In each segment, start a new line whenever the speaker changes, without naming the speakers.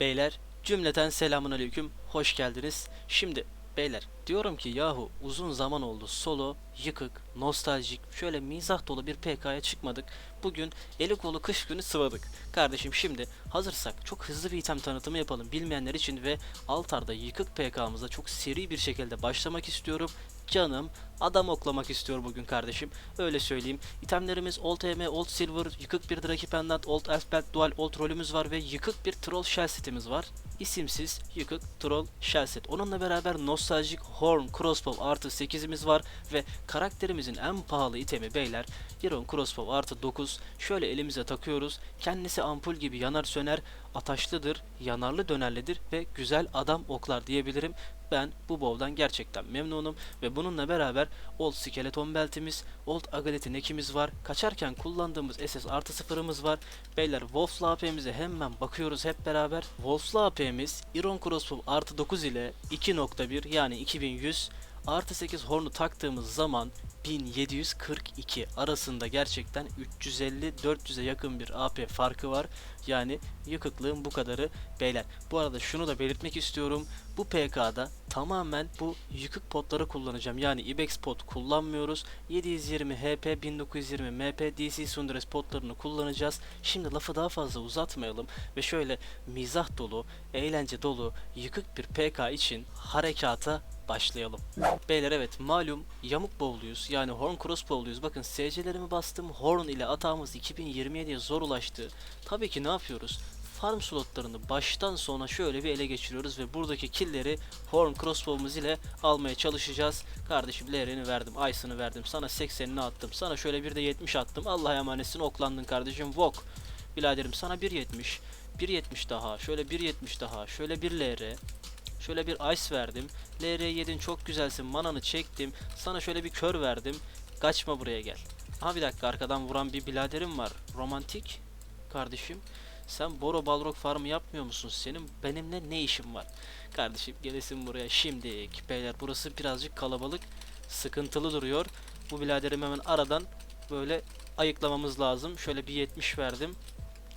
Beyler cümleten selamun aleyküm hoş geldiniz. Şimdi beyler diyorum ki yahu uzun zaman oldu solo, yıkık, nostaljik şöyle mizah dolu bir PK'ya çıkmadık. Bugün eli kolu kış günü sıvadık. Kardeşim şimdi hazırsak çok hızlı bir item tanıtımı yapalım bilmeyenler için ve Altar'da yıkık PK'mıza çok seri bir şekilde başlamak istiyorum. Canım adam oklamak istiyor bugün kardeşim. Öyle söyleyeyim. İtemlerimiz Old EM, Old Silver, yıkık bir Draki Pendant, Old Elf Belt Dual, Old Roll'ümüz var ve yıkık bir Troll Shell setimiz var. İsimsiz yıkık Troll Shell set. Onunla beraber nostaljik Horn Crossbow artı 8'imiz var ve karakterimizin en pahalı itemi beyler Iron Crossbow artı 9 şöyle elimize takıyoruz. Kendisi ampul gibi yanar söner, ataşlıdır, yanarlı dönerlidir ve güzel adam oklar diyebilirim. Ben bu bow'dan gerçekten memnunum ve bununla beraber Old Skeleton beltimiz, Old Agaletin ekimiz var. Kaçarken kullandığımız SS artı sıfırımız var. Beyler Wolf'la AP'mize hemen bakıyoruz hep beraber. Wolf'la AP'miz Iron Crossbow artı 9 ile 2.1 yani 2100 artı 8 hornu taktığımız zaman 1742 arasında gerçekten 350-400'e yakın bir AP farkı var. Yani yıkıklığın bu kadarı beyler. Bu arada şunu da belirtmek istiyorum. Bu PK'da tamamen bu yıkık potları kullanacağım. Yani Ibex pot kullanmıyoruz. 720 HP, 1920 MP, DC Sundres potlarını kullanacağız. Şimdi lafı daha fazla uzatmayalım ve şöyle mizah dolu, eğlence dolu, yıkık bir PK için harekata başlayalım. Beyler evet malum yamuk bowluyuz yani horn cross bowluyuz. Bakın SC'lerimi bastım horn ile atağımız 2027'ye zor ulaştı. Tabii ki ne yapıyoruz? Farm slotlarını baştan sona şöyle bir ele geçiriyoruz ve buradaki killleri horn crossbow'umuz ile almaya çalışacağız. Kardeşim LR'ni verdim, Ice'ını verdim, sana 80'ini attım, sana şöyle bir de 70 attım. Allah'a emanetsin oklandın kardeşim Vok. Biladerim sana 1.70, 1.70 daha, şöyle 1.70 daha, şöyle bir LR, Şöyle bir ice verdim. LR yedin çok güzelsin. Mananı çektim. Sana şöyle bir kör verdim. Kaçma buraya gel. Ha bir dakika arkadan vuran bir biladerim var. Romantik kardeşim. Sen Boro Balrog farmı yapmıyor musun? Senin benimle ne işin var? Kardeşim gelesin buraya şimdi. Beyler burası birazcık kalabalık. Sıkıntılı duruyor. Bu biladerimi hemen aradan böyle ayıklamamız lazım. Şöyle bir 70 verdim.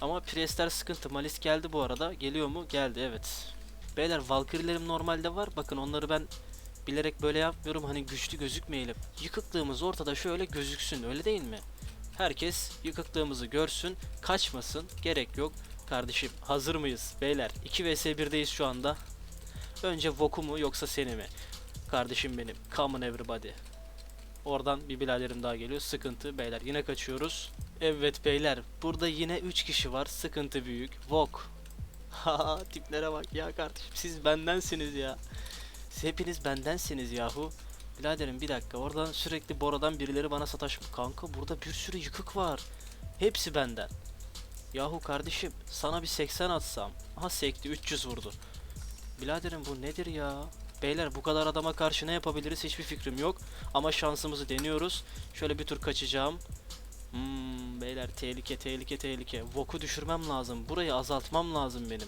Ama Priestler sıkıntı. Malis geldi bu arada. Geliyor mu? Geldi evet. Beyler Valkyrie'lerim normalde var. Bakın onları ben bilerek böyle yapmıyorum. Hani güçlü gözükmeyelim. Yıkıklığımız ortada şöyle gözüksün. Öyle değil mi? Herkes yıkıklığımızı görsün. Kaçmasın. Gerek yok. Kardeşim hazır mıyız? Beyler 2 vs 1'deyiz şu anda. Önce Voku mu yoksa seni mi? Kardeşim benim. Come on everybody. Oradan bir biladerim daha geliyor. Sıkıntı beyler. Yine kaçıyoruz. Evet beyler. Burada yine 3 kişi var. Sıkıntı büyük. Vok. Ha tiplere bak ya kardeşim siz bendensiniz ya. Siz hepiniz bendensiniz yahu. Biraderim bir dakika oradan sürekli Bora'dan birileri bana sataş... Kanka burada bir sürü yıkık var. Hepsi benden. Yahu kardeşim sana bir 80 atsam. Aha sekti 300 vurdu. Biraderim bu nedir ya? Beyler bu kadar adama karşı ne yapabiliriz hiçbir fikrim yok. Ama şansımızı deniyoruz. Şöyle bir tur kaçacağım. Hmm, beyler tehlike tehlike tehlike. Vok'u düşürmem lazım. Burayı azaltmam lazım benim.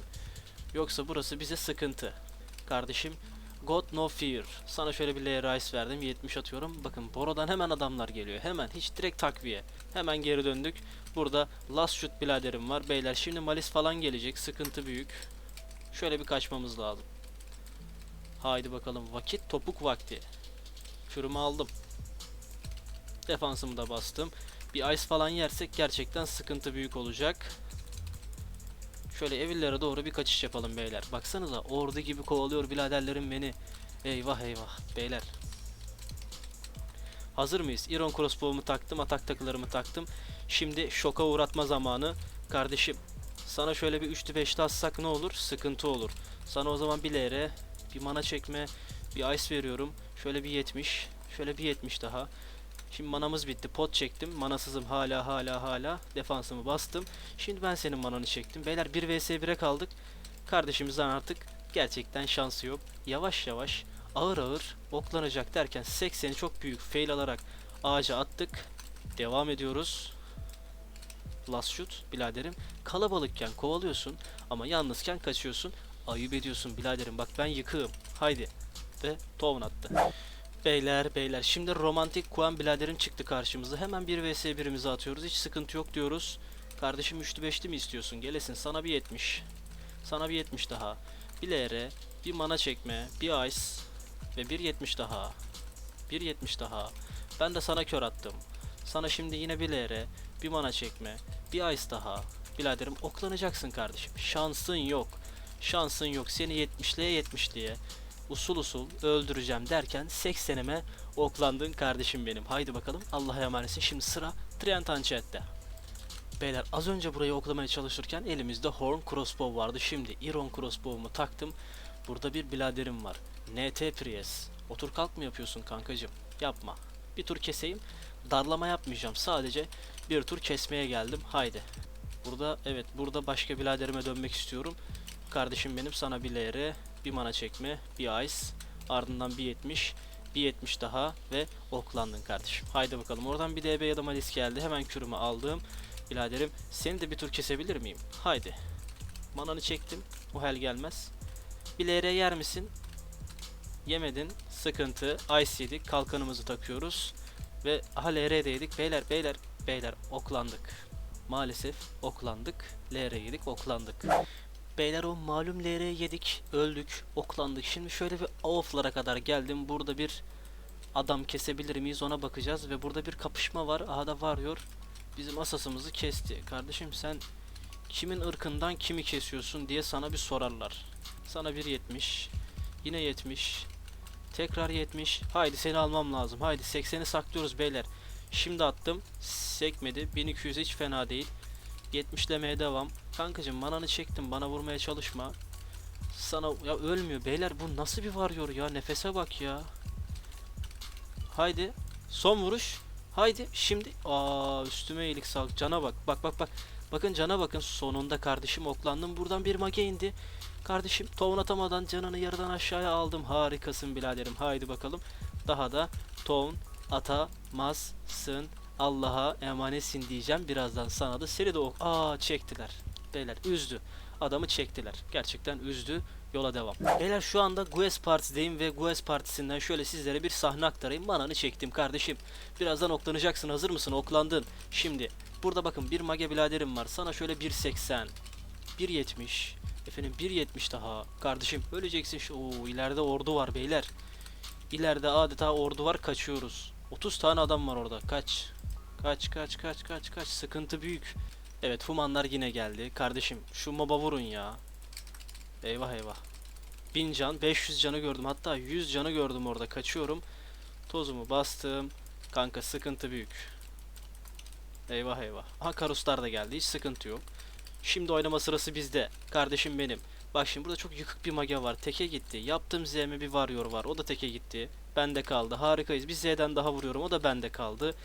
Yoksa burası bize sıkıntı. Kardeşim God no fear. Sana şöyle bir layer ice verdim. 70 atıyorum. Bakın Boro'dan hemen adamlar geliyor. Hemen hiç direkt takviye. Hemen geri döndük. Burada last shoot biladerim var. Beyler şimdi malis falan gelecek. Sıkıntı büyük. Şöyle bir kaçmamız lazım. Haydi bakalım. Vakit topuk vakti. Kürümü aldım. Defansımı da bastım. Bir ice falan yersek gerçekten sıkıntı büyük olacak. Şöyle evillere doğru bir kaçış yapalım beyler. Baksanıza ordu gibi kovalıyor biraderlerim beni. Eyvah eyvah beyler. Hazır mıyız? Iron crossbow'umu taktım, atak takılarımı taktım. Şimdi şoka uğratma zamanı. Kardeşim sana şöyle bir 3'lü 5'li atsak ne olur? Sıkıntı olur. Sana o zaman bir LR, bir mana çekme, bir ice veriyorum. Şöyle bir 70, şöyle bir 70 daha. Şimdi manamız bitti. Pot çektim. Manasızım hala hala hala. Defansımı bastım. Şimdi ben senin mananı çektim. Beyler 1 vs 1'e kaldık. Kardeşimizden artık gerçekten şansı yok. Yavaş yavaş ağır ağır oklanacak derken 80'i çok büyük fail alarak ağaca attık. Devam ediyoruz. Last shoot biraderim. Kalabalıkken kovalıyorsun ama yalnızken kaçıyorsun. Ayıp ediyorsun biraderim. Bak ben yıkığım. Haydi. Ve Tovun attı. Beyler beyler şimdi romantik Kuan biraderim çıktı karşımıza. Hemen 1 vs 1'imizi atıyoruz. Hiç sıkıntı yok diyoruz. Kardeşim 3'lü 5'li mi istiyorsun? Gelesin sana bir 70. Sana bir 70 daha. Bir LR, bir mana çekme, bir ice ve bir 70 daha. Bir 70 daha. Ben de sana kör attım. Sana şimdi yine bir LR, bir mana çekme, bir ice daha. Biladerim oklanacaksın kardeşim. Şansın yok. Şansın yok. Seni 70'liye 70'liye usul usul öldüreceğim derken 80'ime oklandın kardeşim benim. Haydi bakalım Allah'a emanetsin. Şimdi sıra Trent Anchet'te. Beyler az önce burayı oklamaya çalışırken elimizde Horn Crossbow vardı. Şimdi Iron Crossbow'umu taktım. Burada bir biladerim var. NT Prius. Otur kalk mı yapıyorsun kankacım? Yapma. Bir tur keseyim. Darlama yapmayacağım. Sadece bir tur kesmeye geldim. Haydi. Burada evet burada başka biladerime dönmek istiyorum. Kardeşim benim sana bir LR, bir mana çekme, bir ice, ardından bir 70, bir 70 daha ve oklandın kardeşim. Haydi bakalım. Oradan bir DB ya da Malis geldi. Hemen kürümü aldım. Biraderim seni de bir tur kesebilir miyim? Haydi. Mananı çektim. O hel gelmez. Bir LR yer misin? Yemedin. Sıkıntı. Ice yedik. Kalkanımızı takıyoruz. Ve aha LR'deydik. Beyler beyler beyler oklandık. Maalesef oklandık. LR yedik oklandık. Beyler o malum LR yedik. Öldük. Oklandık. Şimdi şöyle bir off'lara kadar geldim. Burada bir adam kesebilir miyiz ona bakacağız. Ve burada bir kapışma var. Aha da varıyor. Bizim asasımızı kesti. Kardeşim sen kimin ırkından kimi kesiyorsun diye sana bir sorarlar. Sana bir 70. Yine 70. Tekrar 70. Haydi seni almam lazım. Haydi 80'i saklıyoruz beyler. Şimdi attım. Sekmedi. 1200 hiç fena değil. 70'lemeye devam. Kankacım mananı çektim. Bana vurmaya çalışma. Sana ya ölmüyor beyler bu nasıl bir varıyor ya nefese bak ya. Haydi son vuruş. Haydi şimdi aa üstüme iyilik sağlık cana bak. Bak bak bak. Bakın cana bakın sonunda kardeşim oklandım. Buradan bir mage indi. Kardeşim tohum atamadan canını yarıdan aşağıya aldım. Harikasın biraderim. Haydi bakalım. Daha da tohum atamazsın. Allah'a emanetsin diyeceğim. Birazdan sana da seni de ok. Aa çektiler. Beyler üzdü. Adamı çektiler. Gerçekten üzdü. Yola devam. Beyler şu anda Gues Partisi'deyim ve Gues Partisi'nden şöyle sizlere bir sahne aktarayım. Mananı çektim kardeşim. Birazdan oklanacaksın. Hazır mısın? Oklandın. Şimdi burada bakın bir mage biraderim var. Sana şöyle 1.80 1.70 Efendim 1.70 daha. Kardeşim öleceksin şu. Oo, ileride ordu var beyler. İleride adeta ordu var. Kaçıyoruz. 30 tane adam var orada. Kaç. Kaç kaç kaç kaç kaç. Sıkıntı büyük. Evet Humanlar yine geldi. Kardeşim şu moba vurun ya. Eyvah eyvah. 1000 can, 500 canı gördüm. Hatta 100 canı gördüm orada. Kaçıyorum. Tozumu bastım. Kanka sıkıntı büyük. Eyvah eyvah. Aha karuslar da geldi. Hiç sıkıntı yok. Şimdi oynama sırası bizde. Kardeşim benim. Bak şimdi burada çok yıkık bir mage var. Teke gitti. Yaptığım Z'me bir varıyor var. O da teke gitti. Bende kaldı. Harikayız. Bir Z'den daha vuruyorum. O da bende kaldı.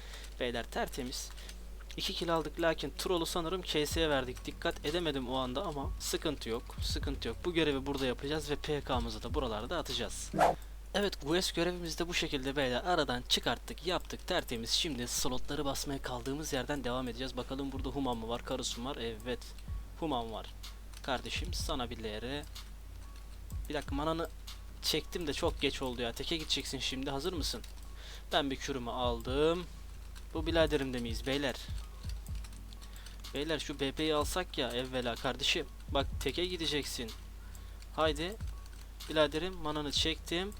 Beyler tertemiz. 2 kill aldık lakin Troll'u sanırım KS'ye verdik. Dikkat edemedim o anda ama sıkıntı yok. Sıkıntı yok. Bu görevi burada yapacağız ve PK'mızı da buralarda atacağız. Evet Gues görevimizi de bu şekilde beyler aradan çıkarttık yaptık tertemiz. Şimdi slotları basmaya kaldığımız yerden devam edeceğiz. Bakalım burada Human mı var Karus mu var? Evet Human var. Kardeşim sana bir LR. Bir dakika mananı çektim de çok geç oldu ya. Teke gideceksin şimdi hazır mısın? Ben bir kürümü aldım. Bu biladerimde miyiz beyler? Beyler şu BP'yi alsak ya evvela kardeşim. Bak teke gideceksin. Haydi. Biladerim mananı çektim.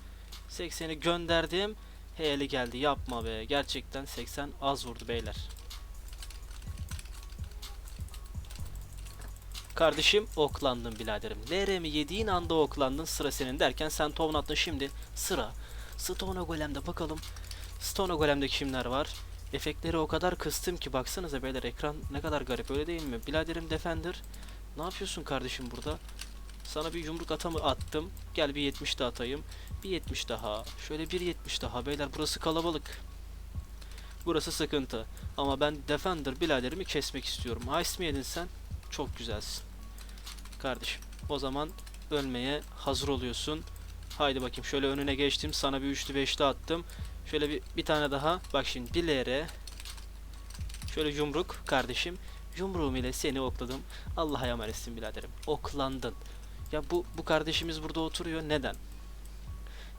80'i gönderdim. Heyeli geldi yapma be. Gerçekten 80 az vurdu beyler. Kardeşim oklandın biladerim. LR'mi yediğin anda oklandın sıra senin derken sen tovun attın şimdi sıra. Stone Golem'de bakalım. Stone Golem'de kimler var? Efektleri o kadar kıstım ki baksanıza beyler ekran ne kadar garip öyle değil mi? Biladerim Defender. Ne yapıyorsun kardeşim burada? Sana bir yumruk atamı attım. Gel bir 70 de atayım. Bir 70 daha. Şöyle bir 70 daha. Beyler burası kalabalık. Burası sıkıntı. Ama ben Defender biladerimi kesmek istiyorum. Ice mi yedin sen? Çok güzelsin. Kardeşim o zaman ölmeye hazır oluyorsun. Haydi bakayım şöyle önüne geçtim. Sana bir üçlü beşli attım. Şöyle bir, bir tane daha. Bak şimdi bir LR. Şöyle yumruk kardeşim. Yumruğum ile seni okladım. Allah'a emanetsin biraderim. Oklandın. Ya bu bu kardeşimiz burada oturuyor. Neden?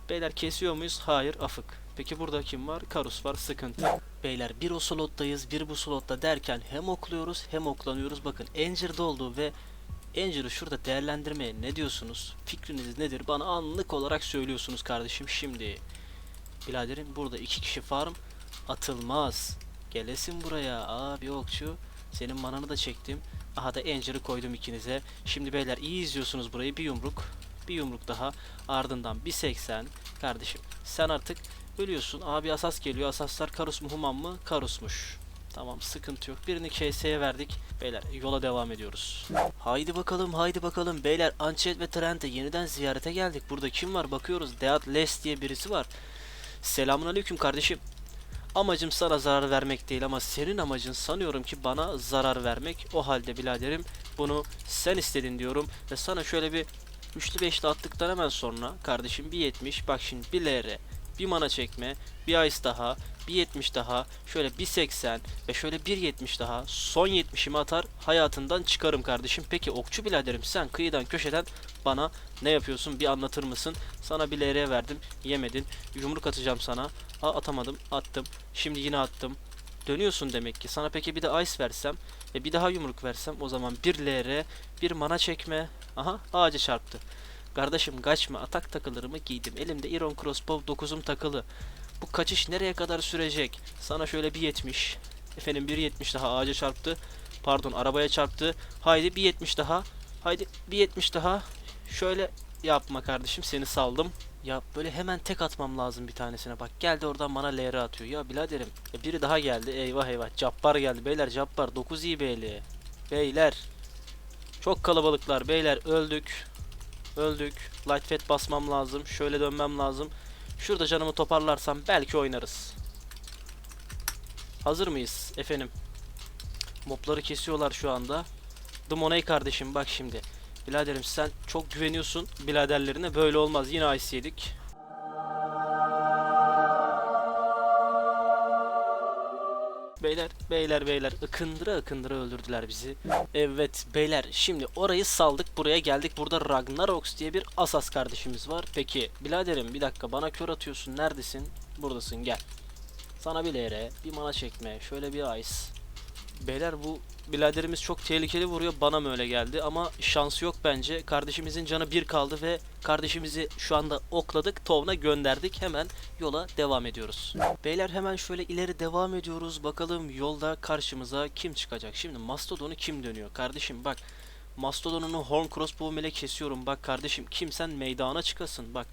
Beyler kesiyor muyuz? Hayır afık. Peki burada kim var? Karus var sıkıntı. Beyler bir o slottayız bir bu slotta derken hem okluyoruz hem oklanıyoruz. Bakın Anger'da oldu ve Angel'ı şurada değerlendirmeye ne diyorsunuz? Fikriniz nedir? Bana anlık olarak söylüyorsunuz kardeşim şimdi. Biraderim burada iki kişi farm atılmaz. Gelesin buraya abi okçu. Senin mananı da çektim. Aha da Angel'ı koydum ikinize. Şimdi beyler iyi izliyorsunuz burayı. Bir yumruk. Bir yumruk daha. Ardından bir 80. Kardeşim sen artık ölüyorsun. Abi asas geliyor. Asaslar Karus mu Human mı? Karusmuş. Tamam sıkıntı yok. Birini KS'ye verdik. Beyler yola devam ediyoruz. Haydi bakalım haydi bakalım. Beyler Anchet ve Trent'e yeniden ziyarete geldik. Burada kim var bakıyoruz. Deat Les diye birisi var. Selamun aleyküm kardeşim. Amacım sana zarar vermek değil ama senin amacın sanıyorum ki bana zarar vermek. O halde biraderim bunu sen istedin diyorum ve sana şöyle bir üçlü beşli attıktan hemen sonra kardeşim bir 70 bak şimdi bir LR bir mana çekme bir ice daha bir 70 daha şöyle bir 80 ve şöyle bir 70 daha son 70'imi atar hayatından çıkarım kardeşim. Peki okçu biraderim sen kıyıdan köşeden bana ne yapıyorsun bir anlatır mısın? Sana bir LR verdim yemedin yumruk atacağım sana. Aa, atamadım attım şimdi yine attım. Dönüyorsun demek ki. Sana peki bir de ice versem ve bir daha yumruk versem o zaman bir LR bir mana çekme. Aha ağaca çarptı. Kardeşim kaçma atak takılarımı giydim. Elimde Iron Crossbow 9'um takılı bu kaçış nereye kadar sürecek? Sana şöyle bir 70 efendim bir 70 daha ağaca çarptı. Pardon arabaya çarptı. Haydi bir 70 daha. Haydi bir 70 daha. Şöyle yapma kardeşim seni saldım. Ya böyle hemen tek atmam lazım bir tanesine. Bak geldi oradan bana LR atıyor. Ya biraderim e biri daha geldi. Eyvah eyvah. Cabbar geldi. Beyler Cabbar 9 iyi beyli beyler çok kalabalıklar. Beyler öldük. Öldük. Light fat basmam lazım. Şöyle dönmem lazım şurada canımı toparlarsam belki oynarız. Hazır mıyız efendim? Mobları kesiyorlar şu anda. Dumoney kardeşim bak şimdi. Biraderim sen çok güveniyorsun biraderlerine. Böyle olmaz. Yine ice yedik. Beyler, beyler, beyler ıkındıra ıkındıra öldürdüler bizi. Evet beyler şimdi orayı saldık buraya geldik. Burada Ragnarox diye bir asas kardeşimiz var. Peki biraderim bir dakika bana kör atıyorsun neredesin? Buradasın gel. Sana bir LR, bir mana çekme, şöyle bir ice. Beyler bu biraderimiz çok tehlikeli vuruyor. Bana mı öyle geldi ama şansı yok bence. Kardeşimizin canı bir kaldı ve kardeşimizi şu anda okladık. Tovna gönderdik. Hemen yola devam ediyoruz. Beyler hemen şöyle ileri devam ediyoruz. Bakalım yolda karşımıza kim çıkacak? Şimdi Mastodon'u kim dönüyor? Kardeşim bak. Mastodon'unu Horn Crossbow ile kesiyorum. Bak kardeşim kimsen meydana çıkasın. Bak.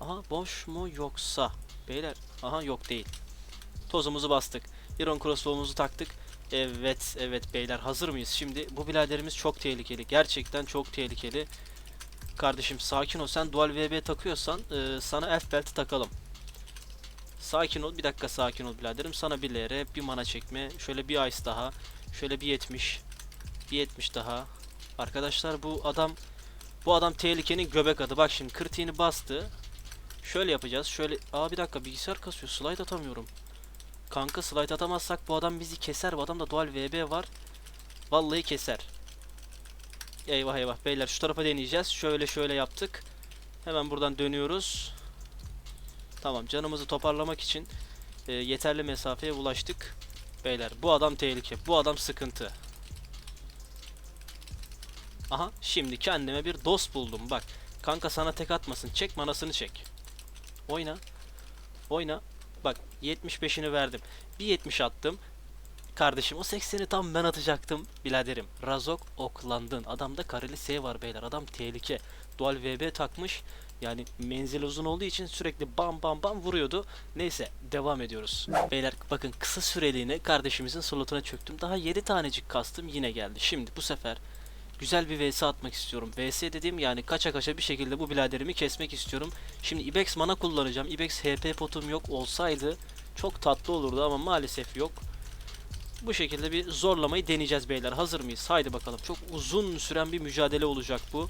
Aha boş mu yoksa? Beyler aha yok değil. Tozumuzu bastık. Iron Crossbow'umuzu taktık. Evet, evet beyler hazır mıyız? Şimdi bu biraderimiz çok tehlikeli. Gerçekten çok tehlikeli. Kardeşim sakin ol. Sen dual VB takıyorsan e, sana F belt'i takalım. Sakin ol. Bir dakika sakin ol biraderim. Sana bir LR, bir mana çekme. Şöyle bir ice daha. Şöyle bir 70. Bir 70 daha. Arkadaşlar bu adam bu adam tehlikenin göbek adı. Bak şimdi kritiğini bastı. Şöyle yapacağız. Şöyle Aa bir dakika bilgisayar kasıyor. Slide atamıyorum. Kanka slide atamazsak bu adam bizi keser. Bu adamda dual VB var. Vallahi keser. Eyvah eyvah beyler şu tarafa deneyeceğiz. Şöyle şöyle yaptık. Hemen buradan dönüyoruz. Tamam canımızı toparlamak için e, yeterli mesafeye ulaştık. Beyler bu adam tehlike. Bu adam sıkıntı. Aha şimdi kendime bir dost buldum. Bak kanka sana tek atmasın. Çek manasını çek. Oyna. Oyna. Bak 75'ini verdim. Bir 70 attım. Kardeşim o 80'i tam ben atacaktım. Biladerim. Razok oklandın. Adamda kareli S var beyler. Adam tehlike. Dual VB takmış. Yani menzil uzun olduğu için sürekli bam bam bam vuruyordu. Neyse devam ediyoruz. Beyler bakın kısa süreliğine kardeşimizin slotuna çöktüm. Daha 7 tanecik kastım yine geldi. Şimdi bu sefer güzel bir vs atmak istiyorum. Vs dediğim yani kaça kaça bir şekilde bu biladerimi kesmek istiyorum. Şimdi Ibex mana kullanacağım. Ibex HP potum yok olsaydı çok tatlı olurdu ama maalesef yok. Bu şekilde bir zorlamayı deneyeceğiz beyler. Hazır mıyız? Haydi bakalım. Çok uzun süren bir mücadele olacak bu.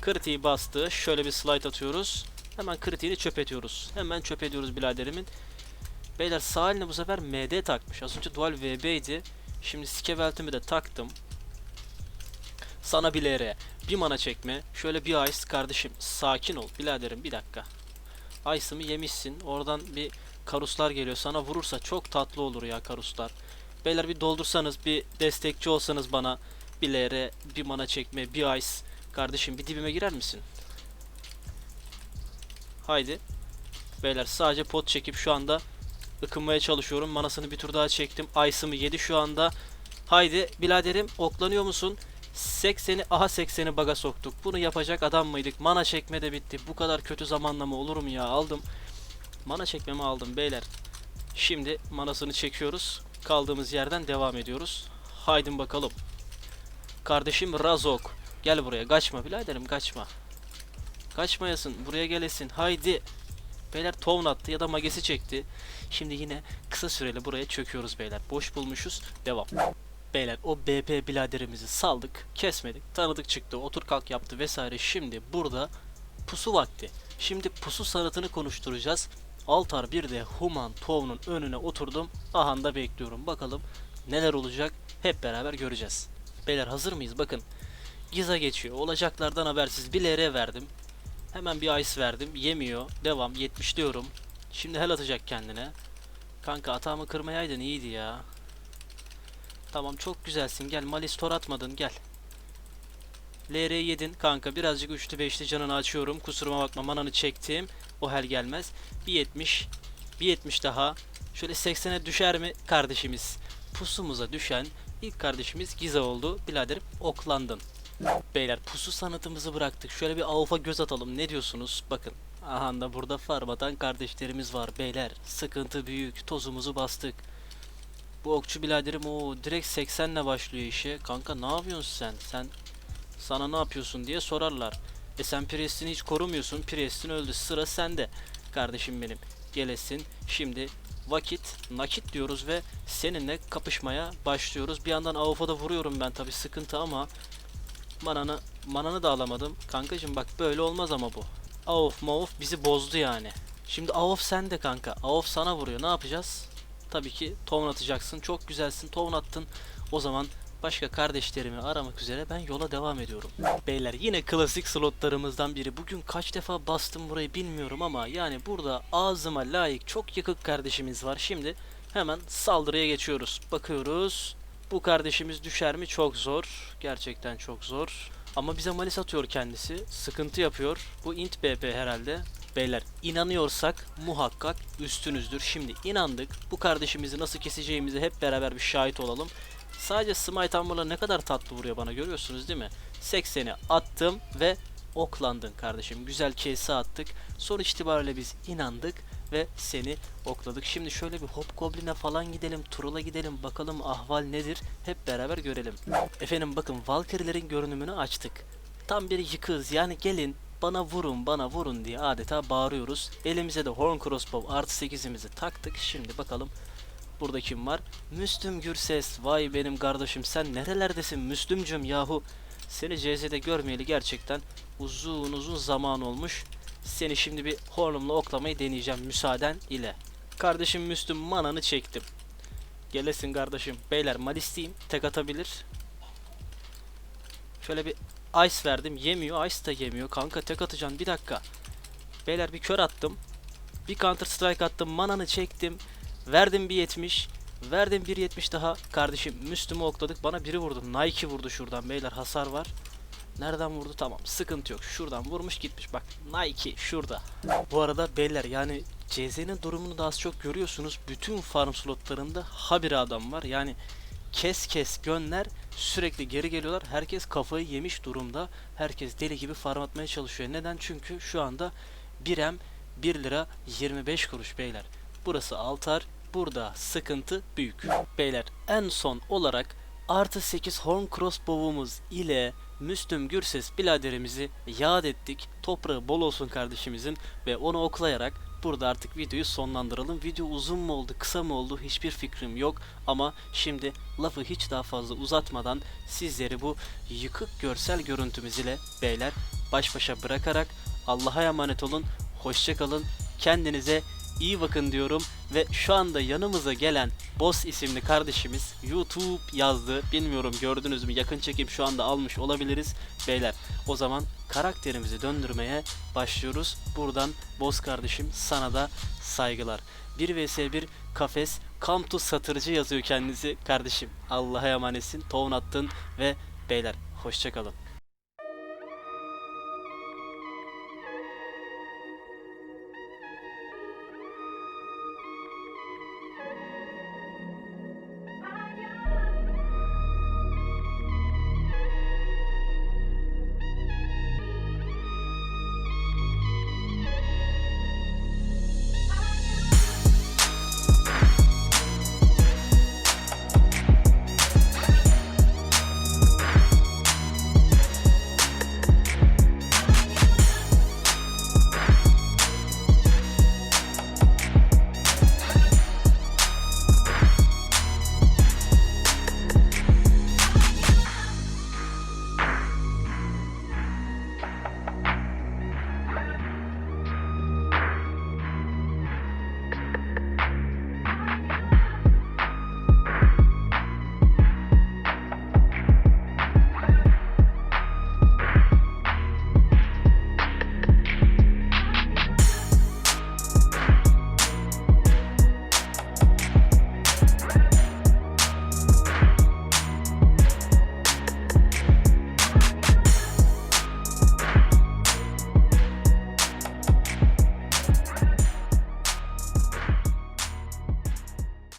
Kritiği bastı. Şöyle bir slide atıyoruz. Hemen kritiğini çöp ediyoruz. Hemen çöp ediyoruz biladerimin. Beyler sağ eline bu sefer MD takmış. Az önce dual VB idi. Şimdi skeveltimi de taktım. Sana bir LR. Bir mana çekme. Şöyle bir ice kardeşim. Sakin ol biraderim bir dakika. Ice'ımı yemişsin. Oradan bir karuslar geliyor. Sana vurursa çok tatlı olur ya karuslar. Beyler bir doldursanız bir destekçi olsanız bana bir LR, bir mana çekme, bir ice. Kardeşim bir dibime girer misin? Haydi. Beyler sadece pot çekip şu anda ıkınmaya çalışıyorum. Manasını bir tur daha çektim. Ice'ımı yedi şu anda. Haydi biraderim oklanıyor musun? 80'i aha 80'i baga soktuk. Bunu yapacak adam mıydık? Mana çekme de bitti. Bu kadar kötü zamanlama olur mu ya? Aldım. Mana çekmemi aldım beyler. Şimdi manasını çekiyoruz. Kaldığımız yerden devam ediyoruz. Haydin bakalım. Kardeşim Razok. Gel buraya kaçma biraderim kaçma. Kaçmayasın buraya gelesin haydi. Beyler Town attı ya da magesi çekti. Şimdi yine kısa süreli buraya çöküyoruz beyler. Boş bulmuşuz. Devam. Beyler o BP biladerimizi saldık, kesmedik, tanıdık çıktı, otur kalk yaptı vesaire. Şimdi burada pusu vakti. Şimdi pusu sanatını konuşturacağız. Altar bir de Human Town'un önüne oturdum. Ahanda bekliyorum. Bakalım neler olacak hep beraber göreceğiz. Beyler hazır mıyız? Bakın. Giza geçiyor. Olacaklardan habersiz bir LR verdim. Hemen bir ice verdim. Yemiyor. Devam. 70 diyorum. Şimdi hel atacak kendine. Kanka atağımı kırmayaydın iyiydi ya. Tamam çok güzelsin. Gel Malis tor atmadın gel. LR yedin kanka birazcık üçlü beşli canını açıyorum. Kusuruma bakma mananı çektim. O hel gelmez. Bir 70. Bir 70 daha. Şöyle 80'e düşer mi kardeşimiz? Pusumuza düşen ilk kardeşimiz Giza oldu. Biraderim oklandın. Beyler pusu sanatımızı bıraktık. Şöyle bir AWP'a göz atalım. Ne diyorsunuz? Bakın. Aha da burada farmadan kardeşlerimiz var beyler. Sıkıntı büyük. Tozumuzu bastık. Bu okçu biraderim o direkt 80 ile başlıyor işe. Kanka ne yapıyorsun sen? Sen sana ne yapıyorsun diye sorarlar. E sen Priest'ini hiç korumuyorsun. Priest'in öldü. Sıra sende. Kardeşim benim. Gelesin. Şimdi vakit nakit diyoruz ve seninle kapışmaya başlıyoruz. Bir yandan da vuruyorum ben tabi sıkıntı ama mananı mananı da alamadım. Kankacım bak böyle olmaz ama bu. AWP mavf bizi bozdu yani. Şimdi AWP sende kanka. AWP sana vuruyor. Ne yapacağız? Tabii ki town atacaksın. Çok güzelsin. Town attın. O zaman başka kardeşlerimi aramak üzere ben yola devam ediyorum. Beyler yine klasik slotlarımızdan biri. Bugün kaç defa bastım burayı bilmiyorum ama yani burada ağzıma layık çok yıkık kardeşimiz var. Şimdi hemen saldırıya geçiyoruz. Bakıyoruz. Bu kardeşimiz düşer mi? Çok zor. Gerçekten çok zor. Ama bize malis atıyor kendisi. Sıkıntı yapıyor. Bu int BP herhalde. Beyler inanıyorsak muhakkak üstünüzdür. Şimdi inandık. Bu kardeşimizi nasıl keseceğimizi hep beraber bir şahit olalım. Sadece Smite Hammer'la ne kadar tatlı vuruyor bana görüyorsunuz değil mi? 80'i attım ve oklandın kardeşim. Güzel kese attık. Sonuç itibariyle biz inandık ve seni okladık. Şimdi şöyle bir Hop Goblin'e falan gidelim. Turul'a gidelim. Bakalım ahval nedir? Hep beraber görelim. Efendim bakın Valkyrie'lerin görünümünü açtık. Tam bir yıkığız. Yani gelin bana vurun bana vurun diye adeta bağırıyoruz. Elimize de Horn Crossbow artı 8'imizi taktık. Şimdi bakalım Burada kim var? Müslüm Gürses. Vay benim kardeşim sen nerelerdesin Müslümcüm yahu. Seni CZ'de görmeyeli gerçekten uzun uzun zaman olmuş. Seni şimdi bir hornumla oklamayı deneyeceğim müsaaden ile. Kardeşim Müslüm mananı çektim. Gelesin kardeşim. Beyler malisteyim. Tek atabilir. Şöyle bir ice verdim. Yemiyor. Ice da yemiyor. Kanka tek atacağım. Bir dakika. Beyler bir kör attım. Bir counter strike attım. Mananı çektim. Verdim bir 70. Verdim bir 70 daha. Kardeşim Müslüm'ü okladık. Bana biri vurdu. Nike vurdu şuradan beyler. Hasar var. Nereden vurdu? Tamam. Sıkıntı yok. Şuradan vurmuş gitmiş. Bak Nike şurada. Bu arada beyler yani CZ'nin durumunu da az çok görüyorsunuz. Bütün farm slotlarında habire adam var. Yani kes kes gönler sürekli geri geliyorlar. Herkes kafayı yemiş durumda. Herkes deli gibi farm atmaya çalışıyor. Neden? Çünkü şu anda 1M 1 lira 25 kuruş beyler. Burası altar. Burada sıkıntı büyük. Beyler en son olarak artı 8 horn crossbow'umuz ile Müslüm Gürses biladerimizi yad ettik. Toprağı bol olsun kardeşimizin ve onu oklayarak burada artık videoyu sonlandıralım. Video uzun mu oldu, kısa mı oldu hiçbir fikrim yok. Ama şimdi lafı hiç daha fazla uzatmadan sizleri bu yıkık görsel görüntümüz ile beyler baş başa bırakarak Allah'a emanet olun. Hoşçakalın. Kendinize iyi bakın diyorum ve şu anda yanımıza gelen Boss isimli kardeşimiz YouTube yazdı. Bilmiyorum gördünüz mü? Yakın çekim şu anda almış olabiliriz. Beyler o zaman karakterimizi döndürmeye başlıyoruz. Buradan Boss kardeşim sana da saygılar. 1 vs 1 kafes Kamtu satırcı yazıyor kendisi kardeşim. Allah'a emanetsin. Tohum attın ve beyler hoşçakalın.